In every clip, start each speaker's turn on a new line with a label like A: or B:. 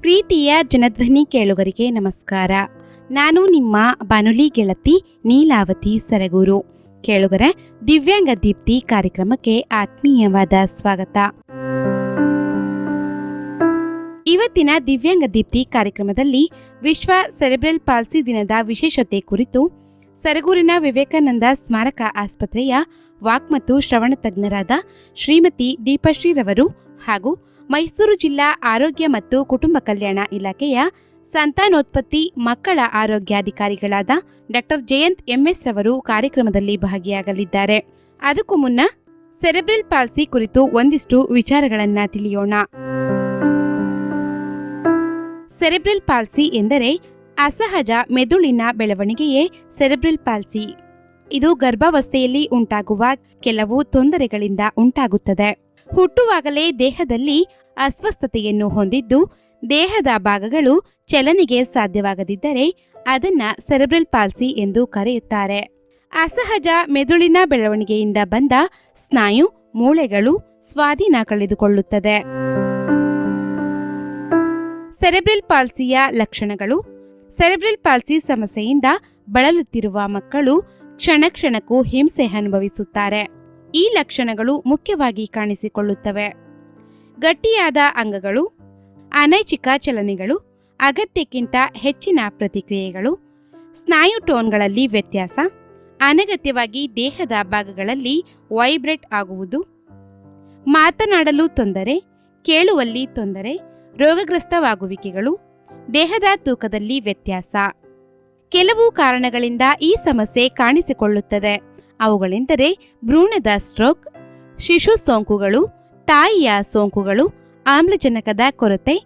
A: ಪ್ರೀತಿಯ ಜನಧ್ವನಿ ಕೇಳುಗರಿಗೆ ನಮಸ್ಕಾರ. ನಾನು ನಿಮ್ಮ ಬಾನುಲಿ ಗೆಳತಿ ನೀಲಾವತಿ ಸರಗೂರು. ಕೇಳುಗರ, ದಿವ್ಯಾಂಗ ದೀಪ್ತಿ ಕಾರ್ಯಕ್ರಮಕ್ಕೆ ಆತ್ಮೀಯವಾದ ಸ್ವಾಗತ. ಇವತ್ತಿನ ದಿವ್ಯಾಂಗ ದೀಪ್ತಿ ಕಾರ್ಯಕ್ರಮದಲ್ಲಿ ವಿಶ್ವ ಸೆರೆಬ್ರಲ್ ಪಾಲ್ಸಿ ದಿನದ ವಿಶೇಷತೆ ಕುರಿತು ಸರಗೂರಿನ ವಿವೇಕಾನಂದ ಸ್ಮಾರಕ ಆಸ್ಪತ್ರೆಯ ವಾಕ್ ಮತ್ತು ಶ್ರವಣ ತಜ್ಞರಾದ ಶ್ರೀಮತಿ ದೀಪಶ್ರೀರವರು ಹಾಗೂ ಮೈಸೂರು ಜಿಲ್ಲಾ ಆರೋಗ್ಯ ಮತ್ತು ಕುಟುಂಬ ಕಲ್ಯಾಣ ಇಲಾಖೆಯ ಸಂತಾನೋತ್ಪತ್ತಿ ಮಕ್ಕಳ ಆರೋಗ್ಯಾಧಿಕಾರಿಗಳಾದ ಡಾಕ್ಟರ್ ಜಯಂತ್ ಎಂಎಸ್ ರವರು ಕಾರ್ಯಕ್ರಮದಲ್ಲಿ ಭಾಗಿಯಾಗಲಿದ್ದಾರೆ. ಅದಕ್ಕೂ ಮುನ್ನ ಸೆರೆಬ್ರಲ್ ಪಾಲ್ಸಿ ಕುರಿತು ಒಂದಿಷ್ಟು ವಿಚಾರಗಳನ್ನು ತಿಳಿಯೋಣ. ಸೆರೆಬ್ರಲ್ ಪಾಲ್ಸಿ ಎಂದರೆ ಅಸಹಜ ಮೆದುಳಿನ ಬೆಳವಣಿಗೆಯೇ ಸೆರೆಬ್ರಲ್ ಪಾಲ್ಸಿ. ಇದು ಗರ್ಭಾವಸ್ಥೆಯಲ್ಲಿ ಉಂಟಾಗುವ ಕೆಲವು ತೊಂದರೆಗಳಿಂದ ಉಂಟಾಗುತ್ತದೆ. ಹುಟ್ಟುವಾಗಲೇ ದೇಹದಲ್ಲಿ ಅಸ್ವಸ್ಥತೆಯನ್ನು ಹೊಂದಿದ್ದು, ದೇಹದ ಭಾಗಗಳು ಚಲನೆಗೆ ಸಾಧ್ಯವಾಗದಿದ್ದರೆ ಅದನ್ನ ಸೆರೆಬ್ರಲ್ ಪಾಲ್ಸಿ ಎಂದು ಕರೆಯುತ್ತಾರೆ. ಅಸಹಜ ಮೆದುಳಿನ ಬೆಳವಣಿಗೆಯಿಂದ ಬಂದ ಸ್ನಾಯು ಮೂಳೆಗಳು ಸ್ವಾಧೀನ ಕಳೆದುಕೊಳ್ಳುತ್ತದೆ. ಸೆರೆಬ್ರಲ್ ಪಾಲ್ಸಿಯ ಲಕ್ಷಣಗಳು. ಸೆರೆಬ್ರಲ್ ಪಾಲ್ಸಿ ಸಮಸ್ಯೆಯಿಂದ ಬಳಲುತ್ತಿರುವ ಮಕ್ಕಳು ಕ್ಷಣ ಕ್ಷಣಕ್ಕೂ ಹಿಂಸೆ ಅನುಭವಿಸುತ್ತಾರೆ. ಈ ಲಕ್ಷಣಗಳು ಮುಖ್ಯವಾಗಿ ಕಾಣಿಸಿಕೊಳ್ಳುತ್ತವೆ. ಗಟ್ಟಿಯಾದ ಅಂಗಗಳು ಅನೈಚಿಕ ಚಲನೆಗಳು, ಅಗತ್ಯಕ್ಕಿಂತ ಹೆಚ್ಚಿನ ಪ್ರತಿಕ್ರಿಯೆಗಳು, ಸ್ನಾಯು ಟೋನ್ಗಳಲ್ಲಿ ವ್ಯತ್ಯಾಸ, ಅನಗತ್ಯವಾಗಿ ದೇಹದ ಭಾಗಗಳಲ್ಲಿ ವೈಬ್ರೇಟ್ ಆಗುವುದು, ಮಾತನಾಡಲು ತೊಂದರೆ, ಕೇಳುವಲ್ಲಿ ತೊಂದರೆ, ರೋಗಗ್ರಸ್ತವಾಗುವಿಕೆಗಳು, ದೇಹದ ತೂಕದಲ್ಲಿ ವ್ಯತ್ಯಾಸ. ಕೆಲವು ಕಾರಣಗಳಿಂದ ಈ ಸಮಸ್ಯೆ ಕಾಣಿಸಿಕೊಳ್ಳುತ್ತದೆ. ಅವುಗಳೆಂದರೆ ಭ್ರೂಣದ ಸ್ಟ್ರೋಕ್, ಶಿಶು ಸೋಂಕುಗಳು, ತಾಯಿಯ ಸೋಂಕುಗಳು, ಆಮ್ಲಜನಕದ ಕೊರತೆ,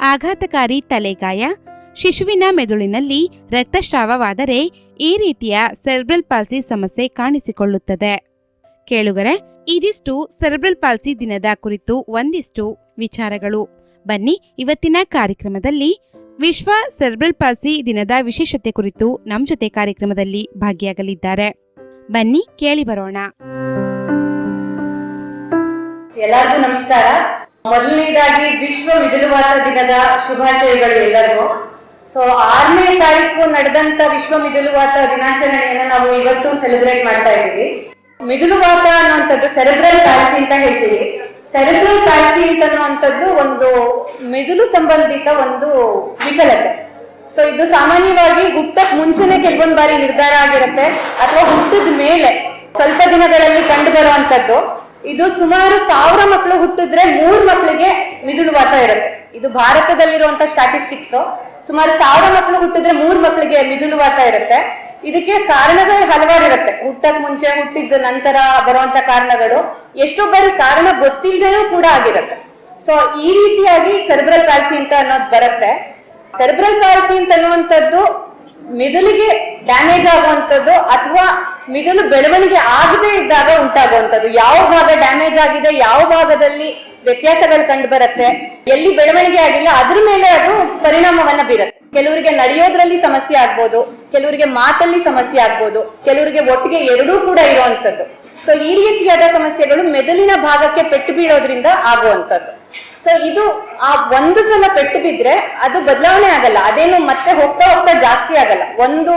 A: ಆಘಾತಕಾರಿ ತಲೆಗಾಯ, ಶಿಶುವಿನ ಮೆದುಳಿನಲ್ಲಿ ರಕ್ತಸ್ರಾವವಾದರೆ ಈ ರೀತಿಯ ಸೆರ್ಬ್ರಲ್ ಪಾಲ್ಸಿ ಸಮಸ್ಯೆ ಕಾಣಿಸಿಕೊಳ್ಳುತ್ತದೆ. ಕೇಳುಗರೆ, ಇದಿಷ್ಟು ಸೆರ್ಬ್ರಲ್ ಪಾಲ್ಸಿ ದಿನದ ಕುರಿತು ಒಂದಿಷ್ಟು ವಿಚಾರಗಳು. ಬನ್ನಿ, ಇವತ್ತಿನ ಕಾರ್ಯಕ್ರಮದಲ್ಲಿ ವಿಶ್ವ ಸೆರ್ಬ್ರಲ್ ಪಾಸಿ ದಿನದ ವಿಶೇಷತೆ ಕುರಿತು ನಮ್ಮ ಜೊತೆ ಕಾರ್ಯಕ್ರಮದಲ್ಲಿ ಭಾಗಿಯಾಗಲಿದ್ದಾರೆ. ಬನ್ನಿ ಕೇಳಿ ಬರೋಣ.
B: ಎಲ್ಲರಿಗೂ ನಮಸ್ಕಾರ. ಮೊದಲನೇದಾಗಿ ವಿಶ್ವ ಮಿದುಳುವಾತ ದಿನದ ಶುಭಾಶಯಗಳು ಎಲ್ಲರಿಗೂ. ಸೊ ಆರನೇ ತಾರೀಕು ನಡೆದಂತ ವಿಶ್ವ ಮಿದುಳುವಾತ ದಿನಾಚರಣೆಯನ್ನು ನಾವು ಇವತ್ತು ಸೆಲೆಬ್ರೇಟ್ ಮಾಡ್ತಾ ಇದ್ದೀವಿ. ಮಿದುಳುವಾತ ಅನ್ನುವಂಥದ್ದು ಸೆರೆಬ್ರಲ್ ಪಾಲಿಸಿ ಅಂತ ಹೇಳ್ತೀವಿ. ಸೆರೆಬ್ರಲ್ ಪ್ಯಾಲ್ಸಿ ಅಂತ ಅನ್ನುವಂಥದ್ದು ಒಂದು ಮಿದುಳು ಸಂಬಂಧಿತ ಒಂದು ವಿಕಲತೆ. ಸೊ ಇದು ಸಾಮಾನ್ಯವಾಗಿ ಹುಟ್ಟಕ್ ಮುಂಚೆನೆ ಕೆಲವೊಂದು ಬಾರಿ ನಿರ್ಧಾರ ಆಗಿರುತ್ತೆ, ಅಥವಾ ಹುಟ್ಟಿದ ಮೇಲೆ ಸ್ವಲ್ಪ ದಿನಗಳಲ್ಲಿ ಕಂಡು ಬರುವಂತದ್ದು ಇದು ಸುಮಾರು ಸಾವಿರ ಮಕ್ಕಳು ಹುಟ್ಟಿದ್ರೆ ಮೂರ್ ಮಕ್ಕಳಿಗೆ ಮಿದುಳುವಾತ ಇರುತ್ತೆ. ಇದು ಭಾರತದಲ್ಲಿರುವಂತ ಸ್ಟಾಟಿಸ್ಟಿಕ್ಸ್ ಸುಮಾರು ಸಾವಿರ ಮಕ್ಕಳು ಹುಟ್ಟಿದ್ರೆ ಮೂರ್ ಮಕ್ಕಳಿಗೆ ಮಿದುಳುವಾತ ಇರುತ್ತೆ. ಇದಕ್ಕೆ ಕಾರಣಗಳು ಹಲವಾರು ಇರುತ್ತೆ. ಹುಟ್ಟಕ್ ಮುಂಚೆ ಹುಟ್ಟಿದ ನಂತರ ಬರುವಂತ ಕಾರಣಗಳು, ಎಷ್ಟೋ ಬಾರಿ ಕಾರಣ ಗೊತ್ತಿಲ್ಲದೇನೂ ಕೂಡ ಆಗಿರುತ್ತೆ. ಸೊ ಈ ರೀತಿಯಾಗಿ ಸೆರೆಬ್ರಲ್ ಪಾಲ್ಸಿ ಅಂತ ಅನ್ನೋದು ಬರುತ್ತೆ. ಸೆರೆಬ್ರಲ್ ಪಾಲ್ಸಿ ಅಂತ ಅನ್ನುವಂಥದ್ದು ಮಿದುಳಿಗೆ ಡ್ಯಾಮೇಜ್ ಆಗುವಂಥದ್ದು ಅಥವಾ ಮಿದುಲು ಬೆಳವಣಿಗೆ ಆಗದೇ ಇದ್ದಾಗ ಉಂಟಾಗುವಂಥದ್ದು. ಯಾವ ಭಾಗ ಡ್ಯಾಮೇಜ್ ಆಗಿದೆ, ಯಾವ ಭಾಗದಲ್ಲಿ ವ್ಯತ್ಯಾಸಗಳು ಕಂಡು ಬರುತ್ತೆ. ಎಲ್ಲಿ ಬೆಳವಣಿಗೆ ಆಗಿಲ್ಲ, ಅದ್ರ ಮೇಲೆ ಅದು ಪರಿಣಾಮವನ್ನ ಬೀರುತ್ತೆ. ಕೆಲವರಿಗೆ ನಡೆಯೋದ್ರಲ್ಲಿ ಸಮಸ್ಯೆ ಆಗ್ಬೋದು, ಕೆಲವರಿಗೆ ಮಾತಲ್ಲಿ ಸಮಸ್ಯೆ ಆಗ್ಬೋದು, ಕೆಲವರಿಗೆ ಒಟ್ಟಿಗೆ ಎರಡೂ ಕೂಡ ಇರುವಂತದ್ದು ಸೊ ಈ ರೀತಿಯಾದ ಸಮಸ್ಯೆಗಳು ಮೆದುಳಿನ ಭಾಗಕ್ಕೆ ಪೆಟ್ಟು ಬೀಳೋದ್ರಿಂದ ಆಗುವಂತದ್ದು ಸೊ ಇದು ಆ ಒಂದು ಸಲ ಪೆಟ್ಟು ಬಿದ್ರೆ ಅದು ಬದಲಾವಣೆ ಆಗಲ್ಲ. ಅದೇನು ಮತ್ತೆ ಹೋಗ್ತಾ ಹೋಗ್ತಾ ಜಾಸ್ತಿ ಆಗಲ್ಲ. ಒಂದು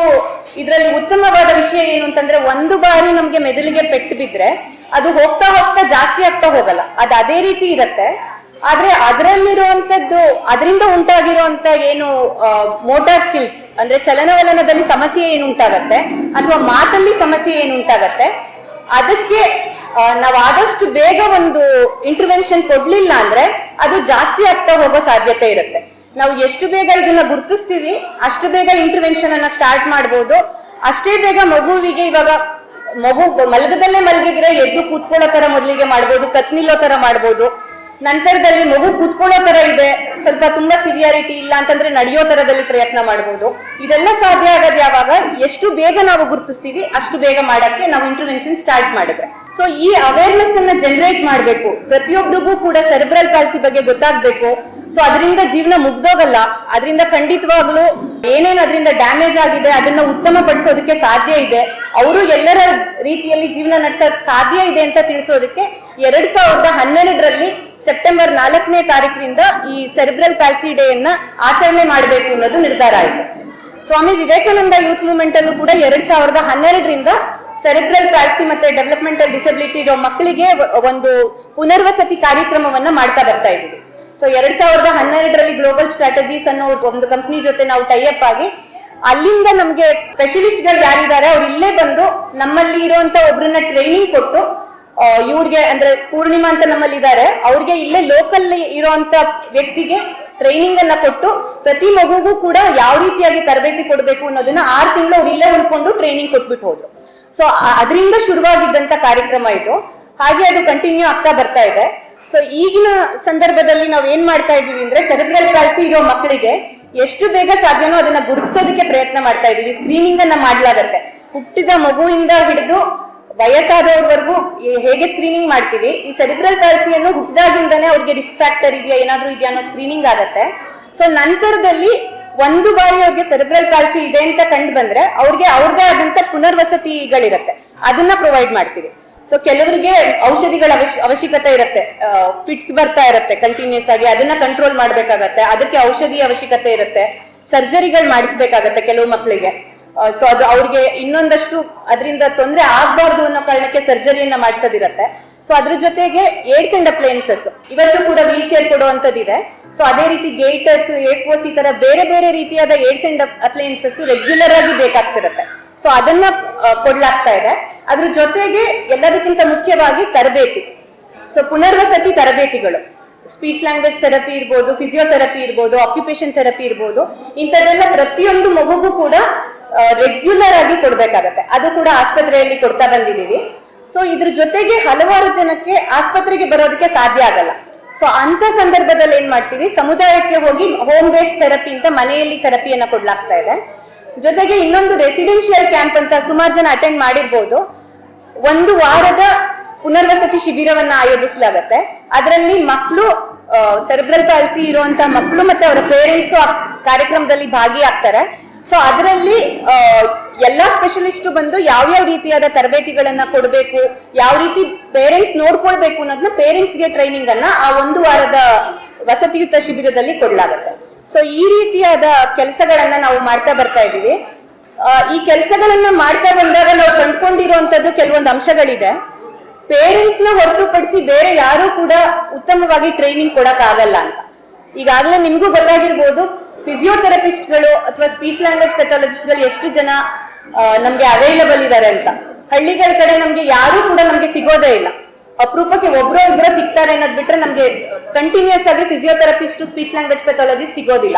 B: ಇದರಲ್ಲಿ ಉತ್ತಮವಾದ ವಿಷಯ ಏನು ಅಂತಂದ್ರೆ, ಒಂದು ಬಾರಿ ನಮ್ಗೆ ಮೆದುಳಿಗೆ ಪೆಟ್ಟು ಬಿದ್ರೆ ಅದು ಹೋಗ್ತಾ ಹೋಗ್ತಾ ಜಾಸ್ತಿ ಆಗ್ತಾ ಹೋಗಲ್ಲ. ಅದು ಅದೇ ರೀತಿ ಇರತ್ತೆ. ಆದ್ರೆ ಅದರಲ್ಲಿರುವಂತದ್ದು ಅದರಿಂದ ಉಂಟಾಗಿರುವಂತ ಏನು ಮೋಟಾರ್ ಸ್ಕಿಲ್ಸ್ ಅಂದ್ರೆ ಚಲನವಲನದಲ್ಲಿ ಸಮಸ್ಯೆ ಏನು ಉಂಟಾಗತ್ತೆ, ಅಥವಾ ಮಾತಲ್ಲಿ ಸಮಸ್ಯೆ ಏನು ಉಂಟಾಗತ್ತೆ, ಅದಕ್ಕೆ ನಾವು ಆದಷ್ಟು ಬೇಗ ಒಂದು ಇಂಟರ್ವೆನ್ಷನ್ ಕೊಡ್ಲಿಲ್ಲ ಅಂದ್ರೆ ಅದು ಜಾಸ್ತಿ ಆಗ್ತಾ ಹೋಗೋ ಸಾಧ್ಯತೆ ಇರುತ್ತೆ. ನಾವು ಎಷ್ಟು ಬೇಗ ಇದನ್ನ ಗುರುತಿಸ್ತೀವಿ, ಅಷ್ಟು ಬೇಗ ಇಂಟರ್ವೆನ್ಷನ್ ಅನ್ನ ಸ್ಟಾರ್ಟ್ ಮಾಡ್ಬೋದು. ಅಷ್ಟೇ ಬೇಗ ಮಗುವಿಗೆ ಇವಾಗ ಮಗು ಮಲಗದಲ್ಲೇ ಮಲಗಿದ್ರೆ ಎದ್ದು ಕೂತ್ಕೊಳ್ಳೋ ತರ ಮೊದಲಿಗೆ ಮಾಡ್ಬೋದು ಕತ್ ನಿಲ್ಲೋ ತರ ಮಾಡ್ಬೋದು. ನಂತರದಲ್ಲಿ ಮಗು ಕೂತ್ಕೊಳ್ಳೋ ತರ ಇದೆ, ಸ್ವಲ್ಪ ತುಂಬಾ ಸಿವಿಯಾರಿಟಿ ಇಲ್ಲ ಅಂತಂದ್ರೆ ನಡೆಯೋ ತರದಲ್ಲಿ ಪ್ರಯತ್ನ ಮಾಡಬಹುದು ಇದೆಲ್ಲ ಸಾಧ್ಯ ಆಗೋದು ಯಾವಾಗ? ಎಷ್ಟು ಬೇಗ ನಾವು ಗುರುತಿಸ್ತೀವಿ, ಅಷ್ಟು ಬೇಗ ಮಾಡಕ್ಕೆ ನಾವು ಇಂಟರ್ವೆನ್ಷನ್ ಸ್ಟಾರ್ಟ್ ಮಾಡಿದ್ರೆ. ಸೊ ಈ ಅವೇರ್ನೆಸ್ ಅನ್ನ ಜನರೇಟ್ ಮಾಡಬೇಕು. ಪ್ರತಿಯೊಬ್ಬರಿಗೂ ಕೂಡ ಸೆರೆಬ್ರಲ್ ಪಾಲಿಸಿ ಬಗ್ಗೆ ಗೊತ್ತಾಗ್ಬೇಕು. ಸೊ ಅದರಿಂದ ಜೀವನ ಮುಗ್ದೋಗಲ್ಲ. ಅದರಿಂದ ಖಂಡಿತವಾಗ್ಲೂ ಏನೇನು ಅದರಿಂದ ಡ್ಯಾಮೇಜ್ ಆಗಿದೆ, ಅದನ್ನ ಉತ್ತಮ ಪಡಿಸೋದಕ್ಕೆ ಸಾಧ್ಯ ಇದೆ. ಅವರು ಎಲ್ಲರ ರೀತಿಯಲ್ಲಿ ಜೀವನ ನಡೆಸೋಕ್ ಸಾಧ್ಯ ಇದೆ ಅಂತ ತಿಳಿಸೋದಕ್ಕೆ ಎರಡ್ ಸಾವಿರದ ಹನ್ನೆರಡರಲ್ಲಿ ಸೆಪ್ಟೆಂಬರ್ ನಾಲ್ಕನೇ ತಾರೀಕಿನಿಂದ ಈ ಸೆರೆಬ್ರಲ್ ಪ್ಯಾಲ್ಸಿ ಡೇಯನ್ನ ಆಚರಣೆ ಮಾಡಬೇಕು ಅನ್ನೋದು ನಿರ್ಧಾರ ಆಯಿತು. ಸ್ವಾಮಿ ವಿವೇಕಾನಂದ ಯೂತ್ ಮೂವ್ಮೆಂಟ್ ಅಲ್ಲೂ ಕೂಡ ಎರಡ್ ಸಾವಿರದ ಹನ್ನೆರಡರಿಂದ ಸೆರೆಬ್ರಲ್ ಪ್ಯಾಲ್ಸಿ ಮತ್ತೆ ಡೆವಲಪ್ಮೆಂಟಲ್ ಡಿಸಬಿಲಿಟಿ ಇರೋ ಮಕ್ಕಳಿಗೆ ಒಂದು ಪುನರ್ವಸತಿ ಕಾರ್ಯಕ್ರಮವನ್ನ ಮಾಡ್ತಾ ಬರ್ತಾ ಇದ್ದೀವಿ. ಸೊ ಎರಡ್ ಸಾವಿರದ ಹನ್ನೆರಡರಲ್ಲಿ ಗ್ಲೋಬಲ್ ಸ್ಟ್ರಾಟಜೀಸ್ ಅನ್ನೋ ಒಂದು ಕಂಪ್ನಿ ಜೊತೆ ನಾವು ಟೈಅಪ್ ಆಗಿ, ಅಲ್ಲಿಂದ ನಮಗೆ ಸ್ಪೆಷಲಿಸ್ಟ್ಗಳು ಯಾರಿದ್ದಾರೆ ಅವ್ರು ಇಲ್ಲೇ ಬಂದು ನಮ್ಮಲ್ಲಿ ಇರುವಂತ ಒಬ್ರನ್ನ ಟ್ರೈನಿಂಗ್ ಕೊಟ್ಟು ಇವ್ರಿಗೆ ಅಂದ್ರೆ ಪೂರ್ಣಿಮಾ ಅಂತ ನಮ್ಮಲ್ಲಿ ಇದ್ದಾರೆ ಅವ್ರಿಗೆ ಇಲ್ಲೇ ಲೋಕಲ್ ಇರುವಂತ ವ್ಯಕ್ತಿಗೆ ಟ್ರೈನಿಂಗ್ ಅನ್ನ ಕೊಟ್ಟು, ಪ್ರತಿ ಮಗುಗೂ ಕೂಡ ಯಾವ ರೀತಿಯಾಗಿ ತರಬೇತಿ ಕೊಡಬೇಕು ಅನ್ನೋದನ್ನ ಆರು ತಿಂಗಳು ಅವ್ರು ಇಲ್ಲೇ ಉಳ್ಕೊಂಡು ಟ್ರೈನಿಂಗ್ ಕೊಟ್ಬಿಟ್ಟು ಹೋದ್ರು. ಸೊ ಅದರಿಂದ ಶುರುವಾಗಿದ್ದಂತ ಕಾರ್ಯಕ್ರಮ ಇದು. ಹಾಗೆ ಅದು ಕಂಟಿನ್ಯೂ ಆಗ್ತಾ ಬರ್ತಾ ಇದೆ. ಸೊ ಈಗಿನ ಸಂದರ್ಭದಲ್ಲಿ ನಾವು ಏನ್ ಮಾಡ್ತಾ ಇದೀವಿ ಅಂದ್ರೆ ಸೆರೆಬ್ರಲ್ ಪಾಲ್ಸಿ ಇರೋ ಮಕ್ಕಳಿಗೆ ಎಷ್ಟು ಬೇಗ ಸಾಧ್ಯನೋ ಅದನ್ನ ಗುರುತಿಸೋದಕ್ಕೆ ಪ್ರಯತ್ನ ಮಾಡ್ತಾ ಇದೀವಿ ಸ್ಕ್ರೀನಿಂಗ್ ಅನ್ನ ಮಾಡ್ಲಾಗತ್ತೆ. ಹುಟ್ಟಿದ ಮಗುವಿಂದ ಹಿಡಿದು ವಯಸ್ಸಾದವ್ರವರೆಗೂ ಹೇಗೆ ಸ್ಕ್ರೀನಿಂಗ್ ಮಾಡ್ತೀವಿ? ಈ ಸೆರಿಬ್ರಲ್ ಪಾಲ್ಸಿಯನ್ನು ಹುಟ್ಟಿದಾಗಿಂದನೇ ಅವ್ರಿಗೆ ರಿಸ್ಕ್ ಫ್ಯಾಕ್ಟರ್ ಇದೆಯಾ, ಏನಾದ್ರೂ ಇದೆಯಾ ಅನ್ನೋ ಸ್ಕ್ರೀನಿಂಗ್ ಆಗತ್ತೆ. ಸೊ ನಂತರದಲ್ಲಿ ಒಂದು ಬಾರಿ ಅವ್ರಿಗೆ ಸೆರೆಬ್ರಲ್ ಪಾಲ್ಸಿ ಇದೆ ಅಂತ ಕಂಡು ಬಂದ್ರೆ ಅವ್ರಿಗೆ ಅವ್ರದೇ ಆದಂತ ಪುನರ್ವಸತಿಗಳಿರತ್ತೆ. ಅದನ್ನ ಪ್ರೊವೈಡ್ ಮಾಡ್ತೀವಿ. ಸೊ ಕೆಲವರಿಗೆ ಔಷಧಿಗಳ ಅವಶ್ಯ, ಅವಶ್ಯಕತೆ ಇರುತ್ತೆ. ಫಿಟ್ಸ್ ಬರ್ತಾ ಇರುತ್ತೆ ಕಂಟಿನ್ಯೂಸ್ ಆಗಿ. ಅದನ್ನ ಕಂಟ್ರೋಲ್ ಮಾಡ್ಬೇಕಾಗತ್ತೆ. ಅದಕ್ಕೆ ಔಷಧಿ ಅವಶ್ಯಕತೆ ಇರುತ್ತೆ. ಸರ್ಜರಿಗಳು ಮಾಡಿಸ್ಬೇಕಾಗತ್ತೆ ಕೆಲವು ಮಕ್ಕಳಿಗೆ ಸೊ ಅದು ಅವ್ರಿಗೆ ಇನ್ನೊಂದಷ್ಟು ಅದರಿಂದ ತೊಂದರೆ ಆಗ್ಬಾರ್ದು ಅನ್ನೋ ಕಾರಣಕ್ಕೆ ಸರ್ಜರಿಯನ್ನ ಮಾಡಿಸೋದಿರತ್ತೆ. ಸೊ ಅದ್ರ ಜೊತೆಗೆ ಏಡ್ಸ್ ಅಂಡ್ ಅಪ್ಲಯನ್ಸಸ್. ಇವತ್ತು ಕೂಡ ವೀಲ್ ಚೇರ್ ಕೊಡುವಂತದ್ದಿದೆ ಸೊ ಅದೇ ರೀತಿ ಗೇಟರ್ಸ್ ಏರ್ಫೋರ್ಸ್ ಈ ತರ ಬೇರೆ ಬೇರೆ ರೀತಿಯಾದ ಏಡ್ಸ್ ಅಂಡ್ ಅಪ್ಲಯನ್ಸಸ್ ರೆಗ್ಯುಲರ್ ಆಗಿ ಬೇಕಾಗ್ತಿರತ್ತೆ. ಸೊ ಅದನ್ನ ಕೊಡ್ಲಾಗ್ತಾ ಇದೆ. ಅದ್ರ ಜೊತೆಗೆ ಎಲ್ಲದಕ್ಕಿಂತ ಮುಖ್ಯವಾಗಿ ತರಬೇತಿ. ಸೊ ಪುನರ್ವಸತಿ ತರಬೇತಿಗಳು. ಸ್ಪೀಚ್ ಲ್ಯಾಂಗ್ವೇಜ್ ಥೆರಪಿ ಇರ್ಬೋದು ಫಿಸಿಯೋಥೆರಪಿ ಇರ್ಬೋದು ಆಕ್ಯುಪೇಷನ್ ಥೆರಪಿ ಇರ್ಬೋದು, ಇಂಥದ್ದೆಲ್ಲ ಪ್ರತಿಯೊಂದು ಮಗುಗೂ ಕೂಡ ರೆಗ್ಯುಲರ್ ಆಗಿ ಕೊಡ್ಬೇಕಾಗತ್ತೆ. ಅದು ಕೂಡ ಆಸ್ಪತ್ರೆಯಲ್ಲಿ ಕೊಡ್ತಾ ಬಂದಿದ್ದೀವಿ. ಸೊ ಇದ್ರ ಜೊತೆಗೆ ಹಲವಾರು ಜನಕ್ಕೆ ಆಸ್ಪತ್ರೆಗೆ ಬರೋದಕ್ಕೆ ಸಾಧ್ಯ ಆಗಲ್ಲ. ಸೊ ಅಂತ ಸಂದರ್ಭದಲ್ಲಿ ಏನ್ ಮಾಡ್ತೀವಿ? ಸಮುದಾಯಕ್ಕೆ ಹೋಗಿ ಹೋಮ್ ಬೇಸ್ಡ್ ಥೆರಪಿ ಅಂತ ಮನೆಯಲ್ಲಿ ಥೆರಪಿಯನ್ನ ಕೊಡ್ಲಾಗ್ತಾ ಇದೆ. ಜೊತೆಗೆ ಇನ್ನೊಂದು ರೆಸಿಡೆನ್ಷಿಯಲ್ ಕ್ಯಾಂಪ್ ಅಂತ ಸುಮಾರು ಜನ ಅಟೆಂಡ್ ಮಾಡಿರ್ಬೋದು. ಒಂದು ವಾರದ ಪುನರ್ವಸತಿ ಶಿಬಿರವನ್ನ ಆಯೋಜಿಸಲಾಗತ್ತೆ. ಅದರಲ್ಲಿ ಮಕ್ಕಳು ಸೆರೆಬ್ರಲ್ ಪಾಲ್ಸಿ ಇರುವಂತ ಮಕ್ಕಳು ಮತ್ತೆ ಅವರ ಪೇರೆಂಟ್ಸ್ ಕಾರ್ಯಕ್ರಮದಲ್ಲಿ ಭಾಗಿಯಾಗ್ತಾರೆ. ಸೊ ಅದರಲ್ಲಿ ಎಲ್ಲಾ ಸ್ಪೆಷಲಿಸ್ಟ್ ಬಂದು ಯಾವ ಯಾವ ರೀತಿಯಾದ ತರಬೇತಿಗಳನ್ನ ಕೊಡಬೇಕು, ಯಾವ ರೀತಿ ಪೇರೆಂಟ್ಸ್ ನೋಡ್ಕೊಳ್ಬೇಕು ಅನ್ನೋದನ್ನ ಪೇರೆಂಟ್ಸ್ಗೆ ಟ್ರೈನಿಂಗ್ ಅನ್ನ ಆ ಒಂದು ವಾರದ ವಸತಿಯುತ ಶಿಬಿರದಲ್ಲಿ ಕೊಡ್ಲಾಗತ್ತೆ. ಸೊ ಈ ರೀತಿಯಾದ ಕೆಲಸಗಳನ್ನ ನಾವು ಮಾಡ್ತಾ ಬರ್ತಾ ಇದೀವಿ ಈ ಕೆಲಸಗಳನ್ನ ಮಾಡ್ತಾ ಬಂದಾಗ ನಾವು ಕಂಡ್ಕೊಂಡಿರುವಂತದ್ದು ಕೆಲವೊಂದು ಅಂಶಗಳಿದೆ. ಪೇರೆಂಟ್ಸ್ನ ಹೊರತುಪಡಿಸಿ ಬೇರೆ ಯಾರು ಕೂಡ ಉತ್ತಮವಾಗಿ ಟ್ರೈನಿಂಗ್ ಕೊಡಕ್ ಆಗಲ್ಲ ಅಂತ. ಈಗಾಗಲೇ ನಿಮ್ಗೂ ಗೊತ್ತಾಗಿರ್ಬೋದು ಫಿಸಿಯೋಥೆರಪಿಸ್ಟ್ಗಳು ಅಥವಾ ಸ್ಪೀಚ್ ಲ್ಯಾಂಗ್ವೇಜ್ ಪೆಥಾಲಜಿಸ್ಟ್ಗಳು ಎಷ್ಟು ಜನ ನಮ್ಗೆ ಅವೈಲಬಲ್ ಇದ್ದಾರೆ ಅಂತ. ಹಳ್ಳಿಗಳ ಕಡೆ ನಮ್ಗೆ ಯಾರು ಕೂಡ ನಮ್ಗೆ ಸಿಗೋದೇ ಇಲ್ಲ. ಅಪರೂಪಕ್ಕೆ ಒಬ್ರು ಇಬ್ಬರ ಸಿಗ್ತಾರೆ ಅನ್ನೋದ್ ಬಿಟ್ರೆ ನಮ್ಗೆ ಕಂಟಿನ್ಯೂಸ್ ಆಗಿ ಫಿಸಿಯೋಥೆರಪಿಸ್ಟ್ ಸ್ಪೀಚ್ ಲ್ಯಾಂಗ್ವೇಜ್ ಪೆಥಾಲಜಿ ಸಿಗೋದಿಲ್ಲ.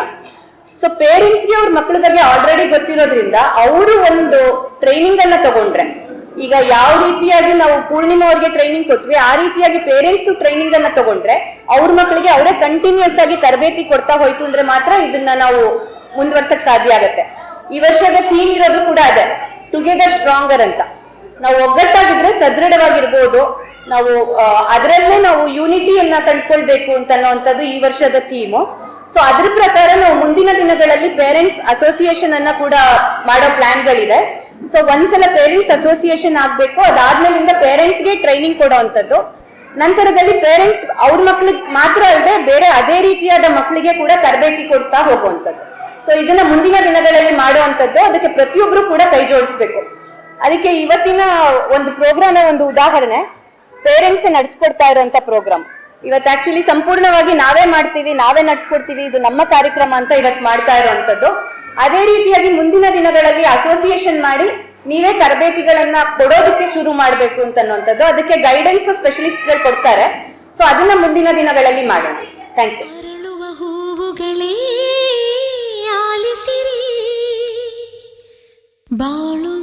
B: ಸೊ ಪೇರೆಂಟ್ಸ್ಗೆ ಅವ್ರ ಮಕ್ಕಳ ಬಗ್ಗೆ ಆಲ್ರೆಡಿ ಗೊತ್ತಿರೋದ್ರಿಂದ ಅವರು ಒಂದು ಟ್ರೈನಿಂಗ್ ಅನ್ನ ತಗೊಂಡ್ರೆ, ಈಗ ಯಾವ ರೀತಿಯಾಗಿ ನಾವು ಪೂರ್ಣಿಮಾ ಅವ್ರಿಗೆ ಟ್ರೈನಿಂಗ್ ಕೊಟ್ವಿ, ಆ ರೀತಿಯಾಗಿ ಪೇರೆಂಟ್ಸ್ ಟ್ರೈನಿಂಗ್ ಅನ್ನ ತಗೊಂಡ್ರೆ ಅವ್ರ ಮಕ್ಕಳಿಗೆ ಅವರೇ ಕಂಟಿನ್ಯೂಸ್ ಆಗಿ ತರಬೇತಿ ಕೊಡ್ತಾ ಹೋಯ್ತು ಅಂದ್ರೆ ಮಾತ್ರ ಇದನ್ನ ನಾವು ಮುಂದುವರ್ಸಕ್ ಸಾಧ್ಯ ಆಗತ್ತೆ. ಈ ವರ್ಷದ ಥೀಮ್ ಇರೋದು ಕೂಡ ಅದೇ ಟುಗೆದರ್ ಸ್ಟ್ರಾಂಗರ್ ಅಂತ. ನಾವು ಒಗ್ಗಟ್ಟಾಗಿದ್ರೆ ಸದೃಢವಾಗಿರ್ಬೋದು. ನಾವು ಅದರಲ್ಲೇ ನಾವು ಯೂನಿಟಿಯನ್ನ ಕಂಡ್ಕೊಳ್ಬೇಕು ಅಂತ ಅನ್ನೋವಂಥದ್ದು ಈ ವರ್ಷದ ಥೀಮು ಸೊ ಅದ್ರ ಪ್ರಕಾರ ನಾವು ಮುಂದಿನ ದಿನಗಳಲ್ಲಿ ಪೇರೆಂಟ್ಸ್ ಅಸೋಸಿಯೇಷನ್ ಅನ್ನ ಕೂಡ ಮಾಡೋ ಪ್ಲಾನ್ಗಳಿದೆ ಸೊ ಒಂದ್ಸಲ ಪೇರೆಂಟ್ಸ್ ಅಸೋಸಿಯೇಷನ್ ಆಗ್ಬೇಕು, ಅದಾದ್ಮೇಲಿಂದ ಪೇರೆಂಟ್ಸ್ಗೆ ಟ್ರೈನಿಂಗ್ ಟ್ರೈನಿಂಗ್ ಅಂಥದ್ದು ನಂತರದಲ್ಲಿ ಪೇರೆಂಟ್ಸ್ ಅವ್ರ ಮಕ್ಳಿಗೆ ಮಾತ್ರ ಅಲ್ಲದೆ ಬೇರೆ ಅದೇ ರೀತಿಯಾದ ಮಕ್ಕಳಿಗೆ ಕೂಡ ತರಬೇತಿ ಕೊಡ್ತಾ ಹೋಗುವಂಥದ್ದು. ಸೊ ಇದನ್ನ ಮುಂದಿನ ದಿನಗಳಲ್ಲಿ ಮಾಡುವಂಥದ್ದು, ಅದಕ್ಕೆ ಪ್ರತಿಯೊಬ್ರು ಕೂಡ ಕೈ ಜೋಡಿಸ್ಬೇಕು. ಅದಕ್ಕೆ ಇವತ್ತಿನ ಒಂದು ಪ್ರೋಗ್ರಾಮ್ ಒಂದು ಉದಾಹರಣೆ. ಪೇರೆಂಟ್ಸ್ ನಡೆಸ್ಕೊಡ್ತಾ ಇರುವಂತ ಪ್ರೋಗ್ರಾಮ್. ಇವತ್ತು ಆಕ್ಚುಲಿ ಸಂಪೂರ್ಣವಾಗಿ ನಾವೇ ಮಾಡ್ತೀವಿ, ನಾವೇ ನಡ್ಸ್ಕೊಡ್ತೀವಿ, ಇದು ನಮ್ಮ ಕಾರ್ಯಕ್ರಮ ಅಂತ ಇವತ್ತು ಮಾಡ್ತಾ ಇರುವಂತದ್ದು. ಅದೇ ರೀತಿಯಾಗಿ ಮುಂದಿನ ದಿನಗಳಲ್ಲಿ ಅಸೋಸಿಯೇಷನ್ ಮಾಡಿ ನೀವೇ ತರಬೇತಿಗಳನ್ನ ಕೊಡೋದಕ್ಕೆ ಶುರು ಮಾಡಬೇಕು ಅಂತ ಅನ್ನುವಂಥದ್ದು. ಅದಕ್ಕೆ ಗೈಡೆನ್ಸ್ ಸ್ಪೆಷಲಿಸ್ಟ್ಗಳು ಕೊಡ್ತಾರೆ. ಸೊ ಅದನ್ನ ಮುಂದಿನ ದಿನಗಳಲ್ಲಿ ಮಾಡೋಣ. ಥ್ಯಾಂಕ್ ಯು
C: ಬಾಳೊಂದು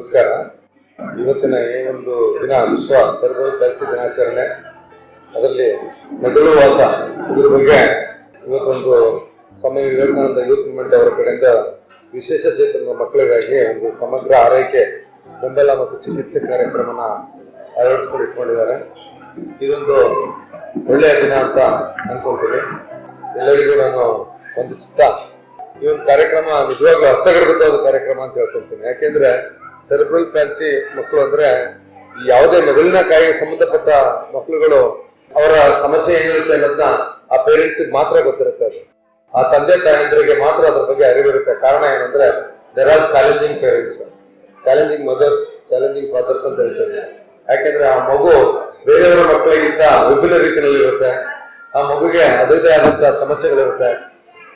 D: ನಮಸ್ಕಾರ. ಇವತ್ತಿನ ಈ ಒಂದು ದಿನ ವಿಶ್ವ ಸರ್ವೋ ಪ್ಯಾಲ್ಸಿ ದಿನಾಚರಣೆ. ಅದರಲ್ಲಿ ಮೆದುಳು ವಾಸ ಇದ್ರ ಬಗ್ಗೆ ಇವತ್ತೊಂದು ಸ್ವಾಮಿ ವಿವೇಕಾನಂದ ಯೂತ್ ಮೂವ್ಮೆಂಟ್ ಅವರ ಕಡೆಯಿಂದ ವಿಶೇಷ ಚೇತನ ಮಕ್ಕಳಿಗಾಗಿ ಒಂದು ಸಮಗ್ರ ಆರೈಕೆ, ಬೆಂಬಲ ಮತ್ತು ಚಿಕಿತ್ಸೆ ಕಾರ್ಯಕ್ರಮನ ಅಳವಡಿಸ್ಕೊಂಡು ಇಟ್ಕೊಂಡಿದ್ದಾರೆ. ಇದೊಂದು ಒಳ್ಳೆಯ ದಿನ ಅಂತ ಅನ್ಕೊಂತೀನಿ. ಎಲ್ಲರಿಗೂ ನಾನು ವಂದಿಸುತ್ತಾ, ಈ ಒಂದು ಕಾರ್ಯಕ್ರಮ ನಿಜವಾಗ್ಲೂ ಅರ್ಥಗರ್ಭಿತವಾದ ಕಾರ್ಯಕ್ರಮ ಅಂತ ಹೇಳ್ಕೊಳ್ತೀನಿ. ಯಾಕೆಂದ್ರೆ ಸೆರೆಬ್ರಲ್ ಪ್ಯಾಲ್ಸಿ ಮಕ್ಕಳು ಅಂದ್ರೆ ಯಾವುದೇ ಮೆದುಳಿನ ಕಾಯಿಗೆ ಸಂಬಂಧಪಟ್ಟ ಮಕ್ಕಳುಗಳು ಅವರ ಸಮಸ್ಯೆ ಏನಿರುತ್ತೆ ಅನ್ನೋದನ್ನ ಆ ಪೇರೆಂಟ್ಸ್ ಮಾತ್ರ ಗೊತ್ತಿರುತ್ತೆ ಅದು. ಆ ತಂದೆ ತಾಯಂದ್ರಿಗೆ ಮಾತ್ರ ಅದ್ರ ಬಗ್ಗೆ ಅರಿವಿರುತ್ತೆ. ಕಾರಣ ಏನಂದ್ರೆ there are challenging parents challenging mothers challenging fathers ಅಂತ ಹೇಳ್ತಾರೆ. ಯಾಕೆಂದ್ರೆ ಆ ಮಗು ಬೇರೆಯವರ ಮಕ್ಕಳಿಗಿಂತ ವಿಭಿನ್ನ ರೀತಿಯಲ್ಲಿ ಇರುತ್ತೆ ಆ ಮಗುಗೆ ಅದರದೇ ಆದಂತಹ ಸಮಸ್ಯೆಗಳಿರುತ್ತೆ.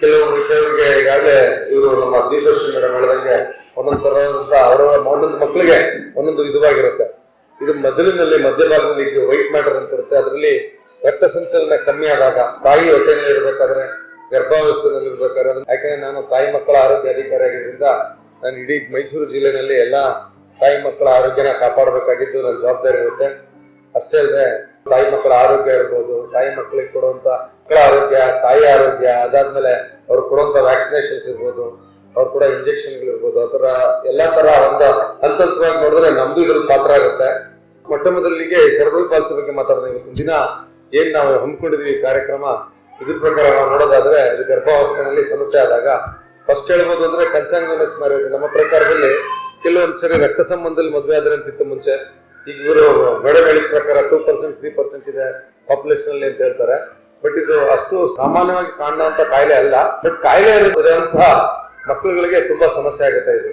D: ಕೆಲವರು ಕೆಲವರಿಗೆ ಈಗಾಗಲೇ ಇವರು ನಮ್ಮ ದೀಪಶ್ರೀ ಮೇಡಮ್ ಹೇಳಿದಂಗೆ ಒಂದೊಂದು ಥರ ಅವರ ಒಂದೊಂದು ಮಕ್ಕಳಿಗೆ ಒಂದೊಂದು ವಿಧವಾಗಿರುತ್ತೆ ಇದು ಮೊದಲಿನಲ್ಲಿ ಮಧ್ಯಭಾಗದಲ್ಲಿ ವೈಟ್ ಮ್ಯಾಟರ್ ಅಂತ ಇರುತ್ತೆ. ಅದರಲ್ಲಿ ರಕ್ತ ಸಂಚಲನ ಕಮ್ಮಿ ಆದಾಗ ತಾಯಿ ಹೊಟ್ಟೆನಲ್ಲಿ ಇರಬೇಕಾದ್ರೆ ಗರ್ಭಾವಸ್ಥೆಯಲ್ಲಿ ಇರಬೇಕಾದ್ರೆ ಯಾಕಂದ್ರೆ ನಾನು ತಾಯಿ ಮಕ್ಕಳ ಆರೋಗ್ಯ ಅಧಿಕಾರಿ ಆಗಿದ್ದರಿಂದ ನಾನು ಇಡೀ ಮೈಸೂರು ಜಿಲ್ಲೆನಲ್ಲಿ ಎಲ್ಲ ತಾಯಿ ಮಕ್ಕಳ ಆರೋಗ್ಯನ ಕಾಪಾಡಬೇಕಾಗಿದ್ದು ನನ್ನ ಜವಾಬ್ದಾರಿ ಇರುತ್ತೆ. ಅಷ್ಟೇ ಅಲ್ಲದೆ ತಾಯಿ ಮಕ್ಕಳ ಆರೋಗ್ಯ ಇರ್ಬೋದು, ತಾಯಿ ಮಕ್ಕಳಿಗೆ ಕೊಡುವಂತ ಮಕ್ಕಳ ಆರೋಗ್ಯ, ತಾಯಿ ಆರೋಗ್ಯ ಅದಾದ್ಮೇಲೆ ಅವ್ರು ಕೊಡುವಂಥ ವ್ಯಾಕ್ಸಿನೇಷನ್ಸ್ ಇರ್ಬೋದು, ಅವ್ರು ಕೂಡ ಇಂಜೆಕ್ಷನ್ಗಳಿರ್ಬೋದು ಆ ಅದರ ಎಲ್ಲ ತರ ಒಂದು ಹಂತ ಹಂತವಾಗಿ ನೋಡಿದ್ರೆ ನಮ್ದು ಇದ್ರಲ್ಲಿ ಪಾತ್ರ ಆಗುತ್ತೆ ಮೊಟ್ಟ ಮೊದಲಿಗೆ ಸೆರೆಬ್ರಲ್ ಪಾಲ್ಸಿ ಬಗ್ಗೆ ಮಾತಾಡೋದು ಇವತ್ತಿನ ದಿನ ಏನು ನಾವು ಹಮ್ಮಿಕೊಂಡಿದೀವಿ ಕಾರ್ಯಕ್ರಮ, ಇದ್ರ ಪ್ರಕಾರ ನಾವು ನೋಡೋದಾದ್ರೆ ಇದು ಗರ್ಭಾವಸ್ಥೆಯಲ್ಲಿ ಸಮಸ್ಯೆ ಆದಾಗ ಫಸ್ಟ್ ಹೇಳ್ಬೋದು ಅಂದ್ರೆ ಕನ್ಸಾಂಗ್ಯುನಸ್ ಮ್ಯಾರೇಜ್. ನಮ್ಮ ಪ್ರಕಾರದಲ್ಲಿ ಕೆಲವೊಂದು ಸರಿ ರಕ್ತ ಸಂಬಂಧದಲ್ಲಿ ಮದುವೆ ಆದ್ರೆ ಅಂತಿತ್ತು ಮುಂಚೆ. ಈಗ ಇವರು ಬೆಳೆ ಹೇಳಿದ ಪ್ರಕಾರ ಟೂ ಪರ್ಸೆಂಟ್ ತ್ರೀ ಪರ್ಸೆಂಟ್ ಇದೆ ಪಾಪ್ಯುಲೇಷನ್ ಅಲ್ಲಿ ಅಂತ ಹೇಳ್ತಾರೆ. ಬಟ್ ಇದು ಅಷ್ಟು ಸಾಮಾನ್ಯವಾಗಿ ಕಾಣುವಂತ ಕಾಯಿಲೆ ಅಲ್ಲ. ಬಟ್ ಕಾಯಿಲೆ ಇರುವಂತಹ ಮಕ್ಕಳುಗಳಿಗೆ ತುಂಬಾ ಸಮಸ್ಯೆ ಆಗುತ್ತೆ ಇದು.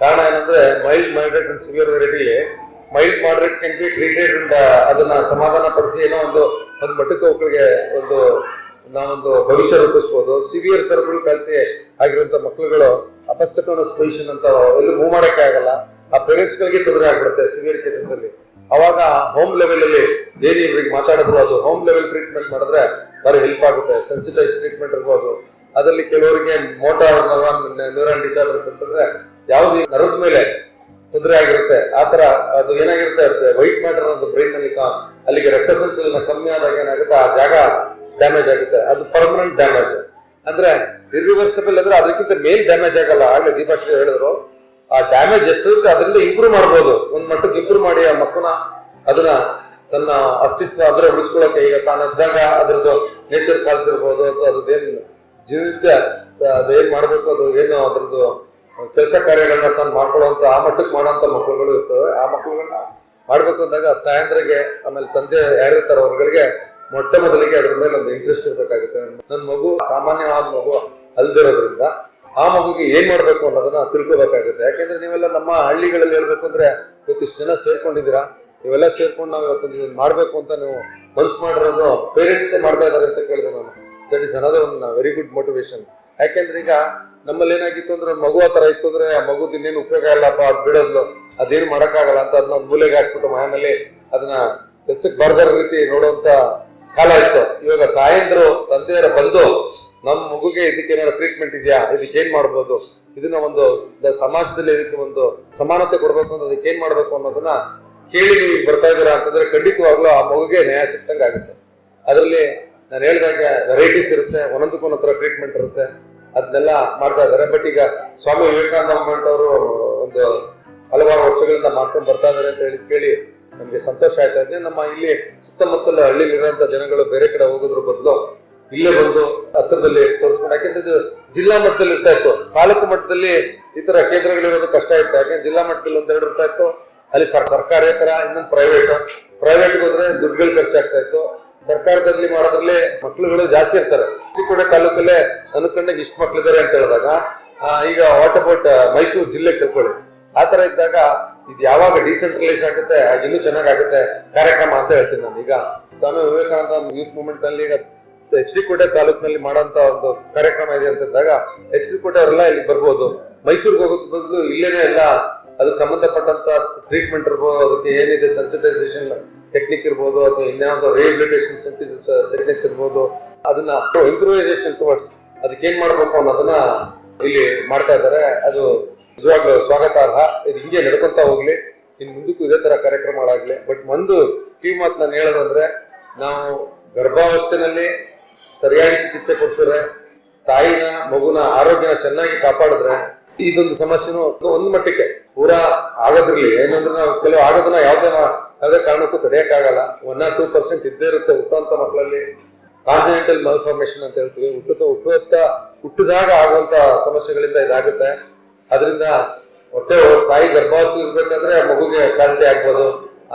D: ಕಾರಣ ಏನಂದ್ರೆ mild moderate and severe varietally mild moderate can be treated and ಅದನ್ನ ಸಮಾಧಾನ ಪಡಿಸಿ ಏನೋ ಒಂದು ಒಂದು ಮಟ್ಟಕ್ಕೆ ಮಕ್ಕಳಿಗೆ ಒಂದು, ನಾವೊಂದು ಭವಿಷ್ಯ ರೂಪಿಸ್ಬೋದು. ಸಿವಿಯರ್ ಸರ್ಕಲ್ ಕಲಸಿ ಆಗಿರುವಂತ ಮಕ್ಕಳುಗಳು ಅಪಸ್ತಕ ಪೊಸಿಷನ್ ಅಂತ ಎಲ್ಲೂ ಮೂವ್ ಮಾಡೋಕೆ ಆಗಲ್ಲ. ಆ ಪೇರೆಂಟ್ಸ್ ಗಳಿಗೆ ತೊಂದರೆ ಆಗ್ಬಿಡುತ್ತೆ ಸಿವಿಯರ್ ಕೇಸಸ್ ಅಲ್ಲಿ. ಅವಾಗ ಹೋಮ್ ಲೆವೆಲ್ ಅಲ್ಲಿ ಏನ್ ಇವ್ರಿಗೆ ಮಾತಾಡಿದ್ರು ಅದು ಹೋಮ್ ಲೆವೆಲ್ ಟ್ರೀಟ್ಮೆಂಟ್ ಮಾಡಿದ್ರೆ ಬಾರಿ ಹೆಲ್ಪ್ ಆಗುತ್ತೆ ಸೆನ್ಸಿಟೈಸ್ ಟ್ರೀಟ್ಮೆಂಟ್ ಇರ್ಬೋದು. ಅದರಲ್ಲಿ ಕೆಲವರಿಗೆ ಮೋಟಾರ್ ನ್ಯೂರಾನ್ ಡಿಸಾರ್ಡರ್ಸ್ ಅಂತಂದ್ರೆ ಯಾವ್ದು ನರದ ಮೇಲೆ ತೊಂದರೆ ಆಗಿರುತ್ತೆ. ಆತರ ಅದು ಏನಾಗಿರುತ್ತೆ ವೈಟ್ ಮ್ಯಾಟರ್ ಅನ್ನೋದು ಬ್ರೈನ್ನಲ್ಲಿ ಅಲ್ಲಿಗೆ ರಕ್ತ ಸಂಚಲನ ಕಮ್ಮಿ ಆದಾಗ ಏನಾಗುತ್ತೆ, ಆ ಜಾಗ ಡ್ಯಾಮೇಜ್ ಆಗುತ್ತೆ. ಅದು ಪರ್ಮನೆಂಟ್ ಡ್ಯಾಮೇಜ್ ಅಂದ್ರೆ ಇರ್ರಿವರ್ಸಬಲ್ ಅಂದ್ರೆ ಅದಕ್ಕಿಂತ ಮೇಲ್ ಡ್ಯಾಮೇಜ್ ಆಗಲ್ಲ. ಆಗ್ಲೇ ದೀಪಾಶ್ರೀ ಹೇಳಿದ್ರು ಆ ಡ್ಯಾಮೇಜ್ ಎಷ್ಟಿರುತ್ತೆ ಅದರಿಂದ ಇಂಪ್ರೂವ್ ಮಾಡ್ಬೋದು. ಒಂದ್ ಮಟ್ಟಕ್ಕೆ ಇಂಪ್ರೂವ್ ಮಾಡಿ ಆ ಮಕ್ಕಳ ಅದನ್ನ ತನ್ನ ಅಸ್ತಿತ್ವ ಅಂದ್ರೆ ಉಳಿಸ್ಕೊಳ್ಳೋಕೆ ಈಗ ತಾನಿದ್ದಾಗ ಅದ್ರದ್ದು ನೇಚರ್ ಕಾಲ್ಸ್ ಇರ್ಬೋದು ಅಥವಾ ಅದ್ರದ್ದೇನ್ ಜೀವಿತ ಅದೇನ್ ಮಾಡ್ಬೇಕು, ಅದು ಏನು ಅದ್ರದ್ದು ಕೆಲಸ ಕಾರ್ಯಗಳನ್ನ ತಾನು ಮಾಡ್ಕೊಳ್ಳುವಂತ, ಆ ಮಟ್ಟಕ್ಕೆ ಮಾಡುವಂತ ಮಕ್ಕಳುಗಳು ಇರ್ತವೆ. ಆ ಮಕ್ಕಳುಗಳನ್ನ ಮಾಡ್ಬೇಕು ಅಂದಾಗ ತಾಯಂದ್ರಿಗೆ, ಆಮೇಲೆ ತಂದೆ ಯಾರಿರ್ತಾರ ಅವ್ರಗಳಿಗೆ ಮೊಟ್ಟ ಮೊದಲಿಗೆ ಅದ್ರ ಮೇಲೆ ಒಂದು ಇಂಟ್ರೆಸ್ಟ್ ಇರ್ಬೇಕಾಗುತ್ತೆ. ನನ್ನ ಮಗು ಸಾಮಾನ್ಯವಾದ ಮಗು ಅಲ್ದಿರೋದ್ರಿಂದ ಆ ಮಗುಗೆ ಏನ್ ಮಾಡ್ಬೇಕು ಅನ್ನೋದನ್ನ ತಿಳ್ಕೋಬೇಕಾಗುತ್ತೆ. ಯಾಕೆಂದ್ರೆ ನೀವೆಲ್ಲ ನಮ್ಮ ಹಳ್ಳಿಗಳಲ್ಲಿ ಹೇಳ್ಬೇಕು ಅಂದ್ರೆ ಇವತ್ತಿಷ್ಟು ಜನ ಸೇರ್ಕೊಂಡಿದ್ದೀರಾ? ಇವೆಲ್ಲ ಸೇರ್ಕೊಂಡು ನಾವು ಇವತ್ತೊಂದು ಇದನ್ನ ಮಾಡ್ಬೇಕು ಅಂತ ನೀವು ಮನ್ಸು ಮಾಡಿರೋದು ಪೇರೆಂಟ್ಸೇ ಮಾಡ್ತಾ ಇದ್ದಾರೆ ಅಂತ ಕೇಳಿದೆ ನಾನು. That is another one very good motivation ಯಾಕೆಂದ್ರೆ ಈಗ ನಮ್ಮಲ್ಲಿ ಏನಾಗಿತ್ತು ಅಂದ್ರೆ ಮಗು ಆ ತರ ಇತ್ತು ಅಂದ್ರೆ ಆ ಮಗು ಇನ್ನೇನು ಉಪಯೋಗ ಇಲ್ಲಪ್ಪ, ಅದ್ ಬಿಡೋದು ಅದೇನು ಮಾಡೋಕ್ಕಾಗಲ್ಲ ಅಂತ ಅದನ್ನ ಮೂಲೆಗೆ ಹಾಕ್ಬಿಟ್ಟು ಮನೆಯಲ್ಲಿ ಅದನ್ನ ಕೆಲ್ಸಕ್ಕೆ ಬರ್ದಾರ ರೀತಿ ನೋಡುವಂತ ಕಾಲ ಇತ್ತು. ಇವಾಗ ತಾಯಂದ್ರು ತಂದೆಯರ ಬಂದು ನಮ್ಮ ಮಗುಗೆ ಇದಕ್ಕೆ ಏನಾದ್ರು ಟ್ರೀಟ್ಮೆಂಟ್ ಇದೆಯಾ? ಇದಕ್ಕೆ ಏನ್ ಮಾಡ್ಬೋದು? ಇದನ್ನ ಒಂದು ಸಮಾಜದಲ್ಲಿ ಇದಕ್ಕೆ ಒಂದು ಸಮಾನತೆ ಕೊಡ್ಬೇಕು ಅಂತ ಅದಕ್ಕೆ ಏನ್ ಮಾಡ್ಬೇಕು ಅನ್ನೋದನ್ನ ಕೇಳಿ ನೀವು ಬರ್ತಾ ಇದ್ದೀರಾ ಅಂತಂದ್ರೆ ಖಂಡಿತವಾಗ್ಲೂ ಆ ಮಗುಗೆ ನ್ಯಾಯ ಸಿಕ್ತಂಗೆ ಆಗುತ್ತೆ. ಅದರಲ್ಲಿ ನಾನು ಹೇಳಿದಾಗ ವೆರೈಟೀಸ್ ಇರುತ್ತೆ ಒಂದೊಂದಕ್ಕೆ ಒಂದೊಂದು ಥರ ಟ್ರೀಟ್ಮೆಂಟ್ ಇರುತ್ತೆ ಅದನ್ನೆಲ್ಲ ಮಾಡ್ತಾ ಇದ್ದಾರೆ. ಬಟ್ ಈಗ ಸ್ವಾಮಿ ವಿವೇಕಾನಂದ ಅವರು ಒಂದು ಹಲವಾರು ವರ್ಷಗಳಿಂದ ಮಾಡ್ಕೊಂಡು ಬರ್ತಾ ಇದ್ದಾರೆ ಅಂತ ಹೇಳಿ ಕೇಳಿ ನಮಗೆ ಸಂತೋಷ ಆಯ್ತಾ. ಇದೆ ನಮ್ಮ ಇಲ್ಲಿ ಸುತ್ತಮುತ್ತಲ ಹಳ್ಳಿಲಿರುವಂತ ಜನಗಳು ಬೇರೆ ಕಡೆ ಹೋಗೋದ್ರ ಬದಲು ಇಲ್ಲೇ ಬಂದು ಹತ್ತಿರದಲ್ಲಿ ತೋರಿಸ್ಕೊಂಡು, ಯಾಕೆಂದ್ರೆ ಇದು ಜಿಲ್ಲಾ ಮಟ್ಟದಲ್ಲಿ ಇರ್ತಾ ಇತ್ತು. ತಾಲೂಕು ಮಟ್ಟದಲ್ಲಿ ಈ ತರ ಕೇಂದ್ರಗಳಿರೋದು ಕಷ್ಟ ಇತ್ತು. ಯಾಕೆ ಜಿಲ್ಲಾ ಮಟ್ಟದಲ್ಲಿ ಒಂದೆರಡು ಇರ್ತಾ ಇತ್ತು. ಅಲ್ಲಿ ಸರ್ ಸರ್ಕಾರೇತರ ಇನ್ನೊಂದು ಪ್ರೈವೇಟ್ ಪ್ರೈವೇಟ್ಗೆ ಹೋದ್ರೆ ದುಡ್ಡುಗಳು ಖರ್ಚಾಗ್ತಾ ಇತ್ತು. ಸರ್ಕಾರದಲ್ಲಿ ಮಾಡೋದ್ರಲ್ಲಿ ಮಕ್ಳುಗಳು ಜಾಸ್ತಿ ಇರ್ತಾರೆ. ಚಿಕ್ಕಪೇಟೆ ತಾಲೂಕಲ್ಲೇ ಅನ್ಕೊಂಡಾಗ ಇಷ್ಟು ಮಕ್ಳಿದ್ದಾರೆ ಅಂತ ಹೇಳಿದಾಗ ಈಗ ವಾಟ್ ಅಬೌಟ್ ಮೈಸೂರು ಜಿಲ್ಲೆ ತಿಳ್ಕೊಳ್ಳಿ. ಆ ತರ ಇದ್ದಾಗ ಇದು ಯಾವಾಗ ಡಿಸೆಂಟ್ರಲೈಸ್ ಆಗುತ್ತೆ ಆಗ ಇನ್ನೂ ಚೆನ್ನಾಗಾಗುತ್ತೆ, ಕಾರ್ಯಕ್ರಮ ಅಂತ ಹೇಳ್ತೀನಿ ನಾನು. ಈಗ ಸ್ವಾಮಿ ವಿವೇಕಾನಂದ ಯೂತ್ ಮೂವ್ಮೆಂಟ್ ಅಲ್ಲಿ ಈಗ ಎಚ್ ಡಿ ಕೋಟೆ ತಾಲೂಕಿನಲ್ಲಿ ಮಾಡುವಂತ ಒಂದು ಕಾರ್ಯಕ್ರಮ ಇದೆ ಅಂತ ಇದ್ದಾಗ ಎಚ್ ಡಿ ಕೋಟೆ ಅವರೆಲ್ಲ ಇಲ್ಲಿ ಬರ್ಬೋದು. ಮೈಸೂರಿಗೆ ಹೋಗೋದ್ ಬದಲು ಇಲ್ಲೇನೆ ಎಲ್ಲ ಅದಕ್ಕೆ ಸಂಬಂಧಪಟ್ಟಂತ ಟ್ರೀಟ್ಮೆಂಟ್ ಇರ್ಬೋದು, ಅದಕ್ಕೆ ಏನಿದೆ ಸೆನ್ಸಿಟೈಸೇಷನ್ ಟೆಕ್ನಿಕ್ ಇರ್ಬೋದು ಅಥವಾ ಇನ್ಯಾವುದೋ ರಿಹಬಿಲಿಟೇಷನ್ ಟೆಕ್ನಿಕ್ಸ್ ಇರ್ಬೋದು, ಅದನ್ನ ಇಂಪ್ರೂವೈಸೇಷನ್ ಟುವರ್ಡ್ಸ್ ಅದಕ್ಕೆ ಏನ್ ಮಾಡ್ಬೇಕು ಅನ್ನೋದನ್ನ ಇಲ್ಲಿ ಮಾಡ್ತಾ ಇದ್ದಾರೆ. ಅದು ನಿಜವಾಗ್ಲೂ ಸ್ವಾಗತಾರ್ಹ. ಇದು ಹಿಂಗೆ ನಡ್ಕೊಂತ ಹೋಗ್ಲಿ. ಇನ್ ಮುಂದಕ್ಕೂ ಇದೇ ತರ ಕಾರ್ಯಕ್ರಮಗಳಾಗ್ಲಿ. ಬಟ್ ಒಂದು ಟೀಮ್ ಮಾತು ನಾನು ಹೇಳೋದಂದ್ರೆ ನಾವು ಗರ್ಭಾವಸ್ಥೆನಲ್ಲಿ ಸರಿಯಾಗಿ ಚಿಕಿತ್ಸೆ ಕೊಡ್ಸಿದ್ರೆ ತಾಯಿನ, ಮಗುನ ಆರೋಗ್ಯನ ಚೆನ್ನಾಗಿ ಕಾಪಾಡಿದ್ರೆ ಇದೊಂದು ಸಮಸ್ಯೆನೂ ಒಂದು ಮಟ್ಟಕ್ಕೆ ಪೂರಾ ಆಗೋದ್ರಲ್ಲಿ ಏನಂದ್ರೆ ನಾವು ಕೆಲವು ಆಗೋದನ್ನ ಯಾವ್ದೇ ಯಾವುದೇ ಕಾರಣಕ್ಕೂ ತಡೆಯಕ್ಕಾಗಲ್ಲ ಒನ್ ಆರ್ ಟೂ ಪರ್ಸೆಂಟ್ ಇದ್ದೇ ಇರುತ್ತೆ ಹುಟ್ಟುವಂತ ಮಕ್ಕಳಲ್ಲಿ. ಕಾಂಟಿನೆಂಟಲ್ ಮಲ್ಫಾರ್ಮೇಶನ್ ಅಂತ ಹೇಳ್ತೀವಿ. ಹುಟ್ಟುತ್ತ ಹುಟ್ಟುತ್ತ ಹುಟ್ಟಿದಾಗ ಆಗುವಂತ ಸಮಸ್ಯೆಗಳಿಂದ ಇದಾಗುತ್ತೆ. ಅದರಿಂದ ಹೊಟ್ಟೆ ತಾಯಿ ಗರ್ಭಾವತಿ ಇರ್ಬೇಕಾದ್ರೆ ಮಗುಗೆ ಕಾಲ್ಸಿ ಆಗ್ಬೋದು.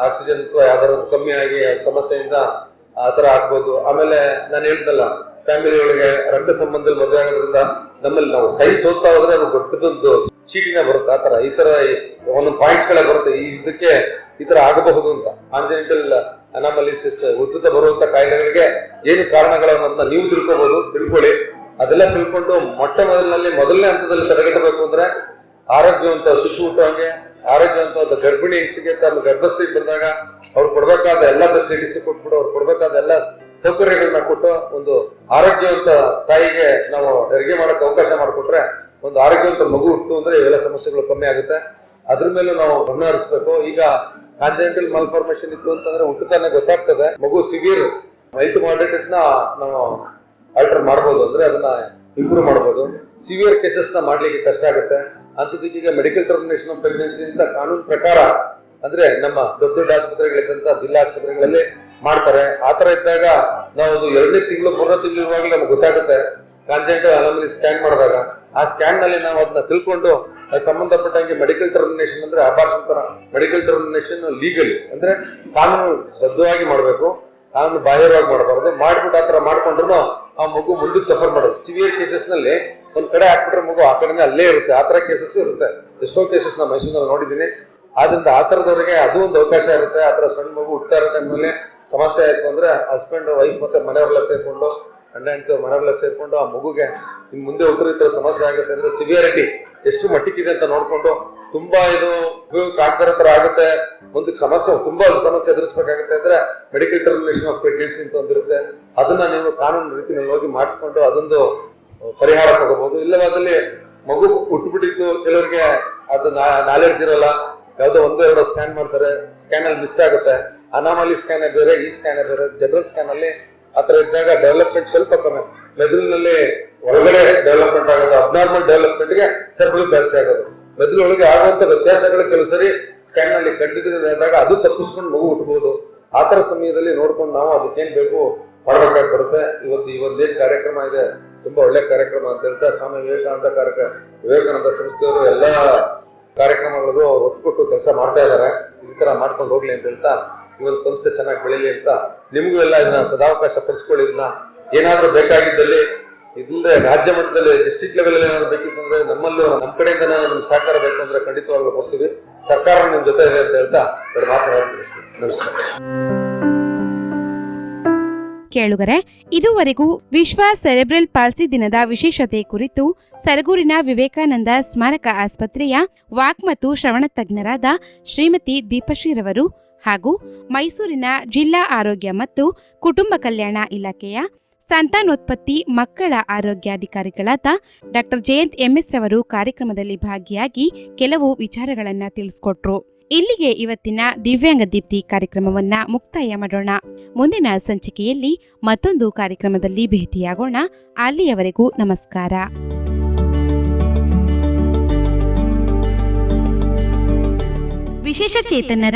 D: ಆಕ್ಸಿಜನ್ ಅಥವಾ ಯಾವ್ದಾದ್ರು ಕಮ್ಮಿ ಆಗಿ ಸಮಸ್ಯೆಯಿಂದ ಆ ತರ ಆಗ್ಬೋದು. ಆಮೇಲೆ ನಾನು ಹೇಳ್ತಲ್ಲ ಫ್ಯಾಮಿಲಿ ಒಳಗೆ ರಕ್ತ ಸಂಬಂಧದಲ್ಲಿ ಮದುವೆ ಆಗೋದ್ರಿಂದ ನಮ್ಮಲ್ಲಿ ನಾವು ಸೈನ್ಸ್ ಓದ್ತಾ ಹೋದ್ರೆ ಅದು ದೊಡ್ಡದೊಂದು ಚೀಟಿನ ಬರುತ್ತೆ. ಆ ತರ ಈ ತರ ಒಂದೊಂದು ಪಾಯಿಂಟ್ಸ್ ಬರುತ್ತೆ. ಈ ಇದಕ್ಕೆ ಈ ತರ ಆಗಬಹುದು ಅಂತ. ಕಾಂಜೆಂಟಲ್ ಅನಾಮಲಿಸಿಸ್ ಉದ್ದ ಬರುವಂತ ಕಾಯಿಲೆಗಳಿಗೆ ಏನು ಕಾರಣಗಳನ್ನ ನೀವು ತಿಳ್ಕೊಬಹುದು ತಿಳ್ಕೊಳ್ಳಿ. ಅದೆಲ್ಲ ತಿಳ್ಕೊಂಡು ಮೊಟ್ಟ ಮೊದಲಿನಲ್ಲಿ ಮೊದಲನೇ ಹಂತದಲ್ಲಿ ತಡೆಗಟ್ಟಬೇಕು ಅಂದ್ರೆ ಆರೋಗ್ಯವಂತ ಶಿಶು ಹುಟ್ಟುವಂಗೆ ಆರೋಗ್ಯವಂತ ಗರ್ಭಿಣಿ ಹೆಂಗಸಿಗೆ ತನ್ನ ಗರ್ಭಸ್ಥಿಗೆ ಬಂದಾಗ ಅವ್ರು ಕೊಡ್ಬೇಕಾದ ಎಲ್ಲ ಫೆಸಿಲಿಟೀಸ್ ಕೊಟ್ಬಿಟ್ಟು ಅವ್ರು ಕೊಡ್ಬೇಕಾದ ಎಲ್ಲ ಸೌಕರ್ಯಗಳನ್ನ ಕೊಟ್ಟು ಒಂದು ಆರೋಗ್ಯವಂತ ತಾಯಿಗೆ ನಾವು ಅಡುಗೆ ಮಾಡಕ್ ಅವಕಾಶ ಮಾಡಿಕೊಟ್ರೆ ಒಂದು ಆರೋಗ್ಯವಂತ ಮಗು ಹುಟ್ಟು ಅಂದ್ರೆ ಇವೆಲ್ಲ ಸಮಸ್ಯೆಗಳು ಕಮ್ಮಿ ಆಗುತ್ತೆ. ಅದ್ರ ಮೇಲೆ ನಾವು ಗಮನ ಹರಿಸ್ಬೇಕು. ಈಗ ಕಾಂಜೆಂಟಲ್ ಮಾಲ್ಫಾರ್ಮೇಶನ್ ಇತ್ತು ಅಂತಂದ್ರೆ ಹುಟ್ಟುತ್ತಾನೆ ಗೊತ್ತಾಗ್ತದೆ. ಮಗು ಸಿವಿಯರ್ ಮೈಟ್ ಮಾಡರೇಟ್ ನಾವು ಆಲ್ಟರ್ ಮಾಡ್ಬೋದು ಅಂದ್ರೆ ಅದನ್ನ ಇಂಪ್ರೂವ್ ಮಾಡ್ಬೋದು. ಸಿವಿಯರ್ ಕೇಸಸ್ ಮಾಡಲಿಕ್ಕೆ ಕಷ್ಟ ಆಗುತ್ತೆ. ಈಗ ಮೆಡಿಕಲ್ ಟರ್ಮಿನೇಷನ್ ಆಫ್ ಪ್ರೆಗ್ನೆನ್ಸಿ ಅಂತ ಕಾನೂನು ಪ್ರಕಾರ ಅಂದ್ರೆ ನಮ್ಮ ದೊಡ್ಡ ದೊಡ್ಡ ಆಸ್ಪತ್ರೆಗಳಿದ್ದಂತ ಜಿಲ್ಲಾ ಆಸ್ಪತ್ರೆಗಳಲ್ಲಿ ಮಾಡ್ತಾರೆ. ಆ ಥರ ಇದ್ದಾಗ ನಾವು ಒಂದು ಎರಡನೇ ತಿಂಗಳು, ಮೂರನೇ ತಿಂಗಳು ಇರುವಾಗಲೇ ನಮ್ಗೆ ಗೊತ್ತಾಗುತ್ತೆ. ಕಾನ್ಜೆಂಟ್ ಅನಾಮಲಿ ಸ್ಕ್ಯಾನ್ ಮಾಡಿದಾಗ ಆ ಸ್ಕ್ಯಾನ್ನಲ್ಲಿ ನಾವು ಅದನ್ನ ತಿಳ್ಕೊಂಡು ಸಂಬಂಧಪಟ್ಟಂಗೆ ಮೆಡಿಕಲ್ ಟರ್ಮಿನೇಷನ್ ಅಂದ್ರೆ ಅಪಾರ್ಷನ್ ತರ ಮೆಡಿಕಲ್ ಟರ್ಮಿನೇಷನ್ ಲೀಗಲ್ ಅಂದ್ರೆ ಕಾನೂನು ಬದ್ಧವಾಗಿ ಮಾಡಬೇಕು. ಕಾನೂನು ಬಾಹಿರವಾಗಿ ಮಾಡಬಾರ್ದು. ಮಾಡ್ಬಿಟ್ಟು ಆ ಥರ ಮಾಡ್ಕೊಂಡ್ರು ಆ ಮಗು ಮುಂದಕ್ಕೆ ಸಫರ್ ಮಾಡೋದು. ಸಿವಿಯರ್ ಕೇಸಸ್ನಲ್ಲಿ ಒಂದ್ ಕಡೆ ಹಾಕ್ಬಿಟ್ರೆ ಮಗು ಆ ಕಡೆನೇ ಅಲ್ಲೇ ಇರುತ್ತೆ. ಆ ತರ ಕೇಸಸ್ ಇರುತ್ತೆ. ಎಷ್ಟೋ ಕೇಸಸ್ ನಾ ಮೈಸೂರಿನಲ್ಲಿ ನೋಡಿದ್ದೀನಿ. ಆದ್ರಿಂದ ಆ ತರದವರಿಗೆ ಅದು ಒಂದು ಅವಕಾಶ ಇರುತ್ತೆ. ಆ ಥರ ಸಣ್ಣ ಮಗು ಹುಟ್ಟಾರ ಇರೋ ಟೈಮಲ್ಲಿ ಸಮಸ್ಯೆ ಆಯ್ತು ಅಂದ್ರೆ ಹಸ್ಬೆಂಡ್ ವೈಫ್ ಮತ್ತೆ ಮನೆಯವರೆಲ್ಲ ಸೇರ್ಕೊಂಡು ಗಂಡ ಹೆಂಡತಿ ಮನೆಯವರೆಲ್ಲ ಸೇರ್ಕೊಂಡು ಆ ಮಗುಗೆ ಇನ್ ಮುಂದೆ ಉಗ್ರ ಈ ಸಮಸ್ಯೆ ಆಗುತ್ತೆ ಅಂದ್ರೆ ಸಿವಿಯರಿಟಿ ಎಷ್ಟು ಮಟ್ಟಿಗಿದೆ ಅಂತ ನೋಡ್ಕೊಂಡು ತುಂಬಾ ಇದು ಉಪಯೋಗಕ್ಕೆ ಆಗ್ದಿರೋ ತರ ಆಗುತ್ತೆ. ಒಂದು ಸಮಸ್ಯೆ, ತುಂಬಾ ಸಮಸ್ಯೆ ಎದುರಿಸಬೇಕಾಗುತ್ತೆ ಅಂದ್ರೆ ಮೆಡಿಕಲ್ ಟರ್ಮಿನೇಷನ್ ಆಫ್ ಪ್ರೆಗ್ನೆನ್ಸಿ ಅಂತ ಒಂದಿರುತ್ತೆ ಅದನ್ನ ನೀವು ಕಾನೂನು ರೀತಿಯಲ್ಲಿ ಹೋಗಿ ಮಾಡಿಸ್ಕೊಂಡು ಅದೊಂದು ಪರಿಹಾರ ತಗೋಬಹುದು. ಇಲ್ಲವಾದಲ್ಲಿ ಮಗು ಹುಟ್ಟುಬಿಟ್ಟಿತ್ತು ಕೆಲವರಿಗೆ ಅದು ನಾಲೆಡ್ಜ್ ಇರಲ್ಲ. ಯಾವ್ದೋ ಒಂದು ಎರಡು ಸ್ಕ್ಯಾನ್ ಮಾಡ್ತಾರೆ ಸ್ಕ್ಯಾನ್ ಅಲ್ಲಿ ಮಿಸ್ ಆಗುತ್ತೆ. ಅನಾಮಲಿ ಸ್ಕ್ಯಾನ್ ಬೇರೆ, ಈ ಸ್ಕ್ಯಾನ್ ಬೇರೆ ಜನರಲ್ ಸ್ಕ್ಯಾನ್ ಅಲ್ಲಿ ಆತರ ಇದ್ದಾಗ ಡೆವಲಪ್ಮೆಂಟ್ ಸ್ವಲ್ಪ ಮೆದುಳಿನಲ್ಲಿ ಒಳಗಡೆ ಡೆವಲಪ್ಮೆಂಟ್ ಆಗೋದು ಅಬ್ನಾರ್ಮಲ್ ಡೆವಲಪ್ಮೆಂಟ್ಗೆ ಸರ್ಬಲ್ ಬ್ಯಾಲ್ಸಿ ಆಗೋದು. ಮೆದುಳೊಳಗೆ ಆಗುವಂತ ವ್ಯತ್ಯಾಸಗಳು ಕೆಲವು ಸರಿ ಸ್ಕ್ಯಾನ್ನಲ್ಲಿ ಕಂಡಿದ್ದಾಗ ಅದು ತಪ್ಪಿಸ್ಕೊಂಡು ಮಗು ಹುಟ್ಟಬಹುದು. ಆ ಸಮಯದಲ್ಲಿ ನೋಡ್ಕೊಂಡು ನಾವು ಅದಕ್ಕೇನ್ ಬೇಕು ಮಾಡ್ಬೇಕಾಗಿ ಬರುತ್ತೆ. ಇವತ್ತು ಈ ಒಂದೇನ್ ಕಾರ್ಯಕ್ರಮ ಇದೆ. ತುಂಬಾ ಒಳ್ಳೆ ಕಾರ್ಯಕ್ರಮ ಅಂತ ಹೇಳ್ತಾ ಸ್ವಾಮಿ ವಿವೇಕಾನಂದ ಕಾರ್ಯಕ್ರಮ ವಿವೇಕಾನಂದ ಸಂಸ್ಥೆಯವರು ಎಲ್ಲಾ ಕಾರ್ಯಕ್ರಮಗಳಿಗೂ ಒತ್ತು ಕೊಟ್ಟು ಕೆಲಸ ಮಾಡ್ತಾ ಇದ್ದಾರೆ. ಈ ತರ ಮಾಡ್ಕೊಂಡು ಹೋಗ್ಲಿ ಅಂತ ಹೇಳ್ತಾ ಈ ಒಂದು ಸಂಸ್ಥೆ ಚೆನ್ನಾಗಿ ಬೆಳೀಲಿ ಅಂತ ನಿಮಗೂ ಎಲ್ಲ ಇದನ್ನ ಸದಾವಕಾಶ ಪಡಿಸ್ಕೊಳ್ಳಿ ಇದನ್ನ. ಏನಾದ್ರೂ ಬೇಕಾಗಿದ್ದಲ್ಲಿ ಇಲ್ಲದೆ ರಾಜ್ಯ ಮಟ್ಟದಲ್ಲಿ ಲೆವೆಲ್ ಏನಾದ್ರು ಬೇಕಿತ್ತು ಅಂದ್ರೆ ನಮ್ಮಲ್ಲೂ ನಮ್ಮ ಕಡೆಯಿಂದ ನಿಮ್ಗೆ ಸಹಕಾರ ಬೇಕು ಅಂದ್ರೆ ಖಂಡಿತವಾಗ್ಲೂ ಕೊಡ್ತೀವಿ. ಸರ್ಕಾರ ನಿಮ್ಮ ಜೊತೆ ಇದೆ ಅಂತ ಹೇಳ್ತಾ ಮಾತನಾಡ್ತೀನಿ ನಮಸ್ಕಾರ.
A: ಕೇಳುಗರೆ, ಇದುವರೆಗೂ ವಿಶ್ವ ಸೆರೆಬ್ರಲ್ ಪಾಲ್ಸಿ ದಿನದ ವಿಶೇಷತೆ ಕುರಿತು ಸರಗೂರಿನ ವಿವೇಕಾನಂದ ಸ್ಮಾರಕ ಆಸ್ಪತ್ರೆಯ ವಾಕ್ ಮತ್ತು ಶ್ರವಣ ತಜ್ಞರಾದ ಶ್ರೀಮತಿ ದೀಪಶ್ರೀರವರು ಹಾಗೂ ಮೈಸೂರಿನ ಜಿಲ್ಲಾ ಆರೋಗ್ಯ ಮತ್ತು ಕುಟುಂಬ ಕಲ್ಯಾಣ ಇಲಾಖೆಯ ಸಂತಾನೋತ್ಪತ್ತಿ ಮಕ್ಕಳ ಆರೋಗ್ಯಾಧಿಕಾರಿಗಳಾದ ಡಾಕ್ಟರ್ ಜಯಂತ್ ಎಂಎಸ್ ರವರು ಕಾರ್ಯಕ್ರಮದಲ್ಲಿ ಭಾಗಿಯಾಗಿ ಕೆಲವು ವಿಚಾರಗಳನ್ನು ತಿಳಿಸ್ಕೊಟ್ರು. ಇಲ್ಲಿಗೆ ಇವತ್ತಿನ ದಿವ್ಯಾಂಗ ದೀಪ್ತಿ ಕಾರ್ಯಕ್ರಮವನ್ನ ಮುಕ್ತಾಯ ಮಾಡೋಣ. ಮುಂದಿನ ಸಂಚಿಕೆಯಲ್ಲಿ ಮತ್ತೊಂದು ಕಾರ್ಯಕ್ರಮದಲ್ಲಿ ಭೇಟಿಯಾಗೋಣ. ಅಲ್ಲಿಯವರೆಗೂ ನಮಸ್ಕಾರ. ವಿಶೇಷ ಚೇತನರ